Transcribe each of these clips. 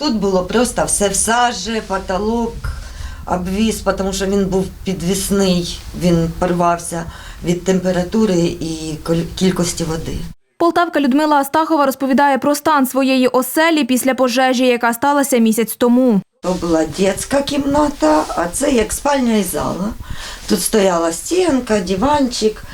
Тут було просто все в сажі, потолок обвіз, тому що він був підвісний, він порвався від температури і кількості води. Полтавка Людмила Астахова розповідає про стан своєї оселі після пожежі, яка сталася місяць тому. То була дитяча кімната, а це як спальня і зала. Тут стояла стінка, диванчик,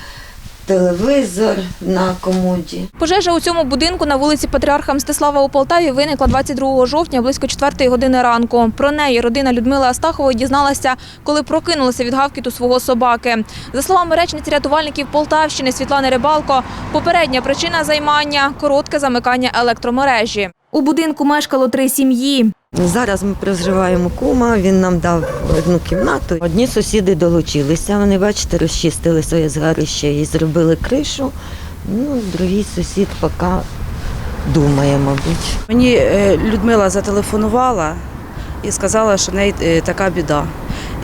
телевізор на комоді. Пожежа у цьому будинку на вулиці Патріарха Мстислава у Полтаві виникла 22 жовтня близько 4 години ранку. Про неї родина Людмили Астахової дізналася, коли прокинулася від гавкіту свого собаки. За словами речниці рятувальників Полтавщини Світлани Рибалко, попередня причина займання коротке замикання електромережі. У будинку мешкало три сім'ї. Зараз ми проживаємо кума, він нам дав одну кімнату. Одні сусіди долучилися, вони, бачите, розчистили своє згарище і зробили кришу. Ну, другий сусід поки думає, мабуть. Мені е, Людмила зателефонувала і сказала, що в неї е, така біда.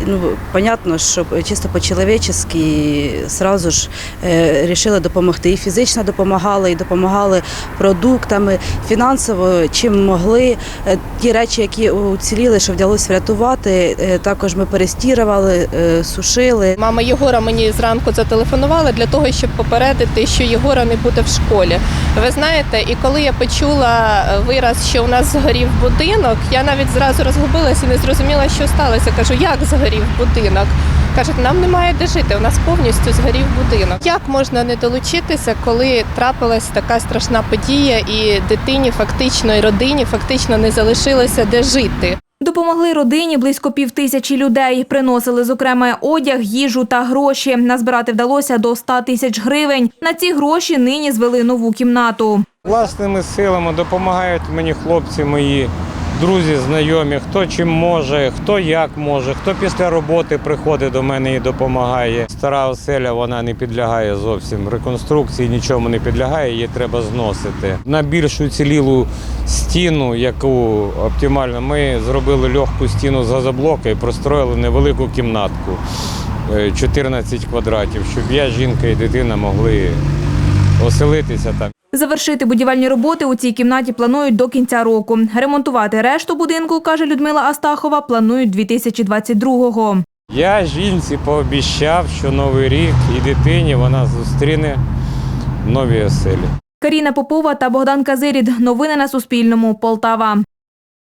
Ну, понятно, що чисто по-чоловічески сразу ж е, рішили допомогти. І фізично допомагали, і допомагали продуктами, фінансово, чим могли. Е, Ті речі, які уціліли, що вдалося врятувати, е, також ми перестірували, е, сушили. Мама Єгора мені зранку зателефонувала для того, щоб попередити, що Єгора не буде в школі. Ви знаєте, і коли я почула е, вираз, що у нас згорів будинок, я навіть зразу розгубилася і не зрозуміла, що сталося. Кажу, як згорів будинок? Кажуть, нам немає де жити. У нас повністю згорів будинок. Як можна не долучитися, коли трапилась така страшна подія, і дитині фактично і родині фактично не залишилося де жити? Допомогли родині близько півтисячі людей. Приносили, зокрема, одяг, їжу та гроші. Назбирати вдалося до 100 тисяч гривень. На ці гроші нині звели нову кімнату. Власними силами допомагають мені хлопці мої, друзі, знайомі, хто чим може, хто як може, хто після роботи приходить до мене і допомагає. Стара оселя вона не підлягає зовсім реконструкції, нічому не підлягає, її треба зносити. На більш уцілілу стіну, яку оптимально, ми зробили легку стіну з газоблока і простроїли невелику кімнатку е, 14 квадратів, щоб я, жінка і дитина могли оселитися там. Завершити будівельні роботи у цій кімнаті планують до кінця року. Ремонтувати решту будинку, каже Людмила Астахова, планують 2022-го. Я жінці пообіцяв, що новий рік і дитині вона зустріне нові оселі. Каріна Попова та Богдан Казирід. Новини на Суспільному. Полтава.